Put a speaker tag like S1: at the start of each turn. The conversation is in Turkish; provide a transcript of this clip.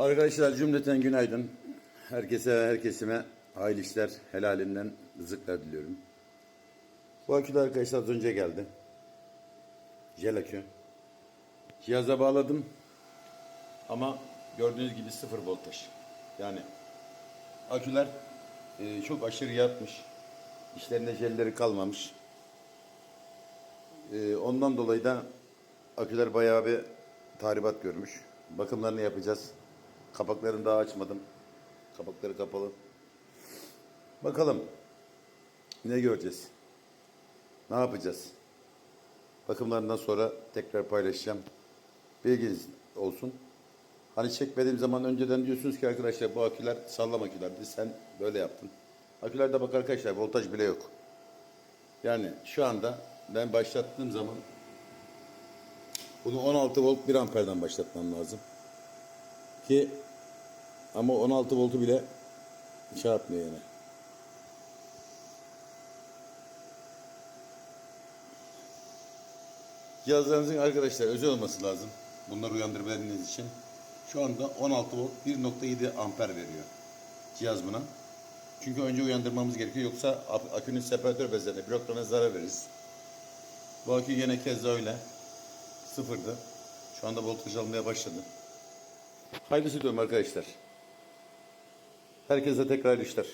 S1: Arkadaşlar cümleten günaydın. Herkese ve herkesime hayırlı işler, helalinden rızıklar diliyorum. Bu akü de arkadaşlar az önce geldi. Jel akü. Cihaza bağladım. Ama gördüğünüz gibi sıfır voltaj. Yani aküler e, çok aşırı yatmış. İşlerinde jelleri kalmamış. E, ondan dolayı da aküler bayağı bir tahribat görmüş. Bakımlarını yapacağız. Kapaklarını daha açmadım. Kapakları kapalı. Bakalım. Ne göreceğiz? Ne yapacağız? Bakımlarından sonra tekrar paylaşacağım. Bilginiz olsun. Hani çekmediğim zaman önceden diyorsunuz ki arkadaşlar bu aküler sallama akülerdi. Sen böyle yaptın. Akülerde bak arkadaşlar voltaj bile yok. Yani şu anda ben başlattığım zaman bunu 16 volt 1 amperden başlatmam lazım. Ki ama 16 voltu bile şey yapmıyor yani. Cihazlarınızın arkadaşlar özel olması lazım. Bunları uyandırabilmeniz için. Şu anda 16 volt 1.7 amper veriyor cihaz buna. Çünkü önce uyandırmamız gerekiyor. Yoksa ak- akünün separatör bezlerine, bloklarına zarar veririz. Bu akü yine keza öyle. Sıfırdı. Şu anda voltaj almaya başladı. Hayırlısı diyorum arkadaşlar. Herkese tekrar işler.